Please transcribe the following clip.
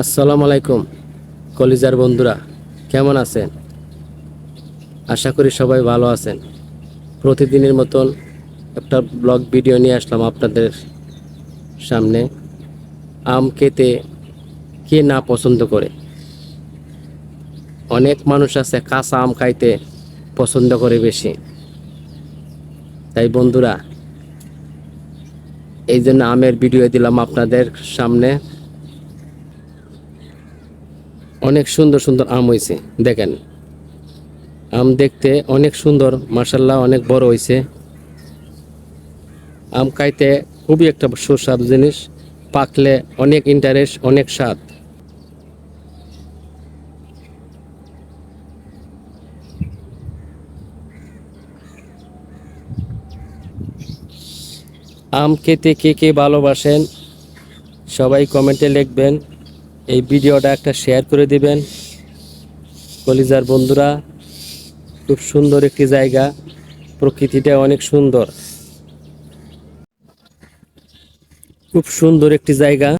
আসসালামু আলাইকুম কলিজার বন্ধুরা, কেমন আছেন? আশা করি সবাই ভালো আছেন। প্রতিদিনের মতন একটা ব্লগ ভিডিও নিয়ে আসলাম আপনাদের সামনে। আম খেতে কে না পছন্দ করে? অনেক মানুষ আছে কাঁচা আম খাইতে পছন্দ করে বেশি। তাই বন্ধুরা, এই জন্য আমের ভিডিও দিলাম আপনাদের সামনে। অনেক সুন্দর সুন্দর আম হয়েছে দেখেন। আম দেখতে অনেক সুন্দর মাসাল্লাহ অনেক বড় হয়েছে আম খাইতে খুবই একটা সুস্বাদ জিনিস, পাকলে অনেক ইন্টারেস্ট অনেক স্বাদ। আম খেতে কে কে ভালোবাসেন, সবাই কমেন্টে লিখবেন। এই ভিডিওটা একটা শেয়ার করে দিবেন। কলিজার বন্ধুরা, খুব সুন্দর একটি জায়গা। প্রকৃতিটা অনেক সুন্দর। খুব সুন্দর একটি জায়গা।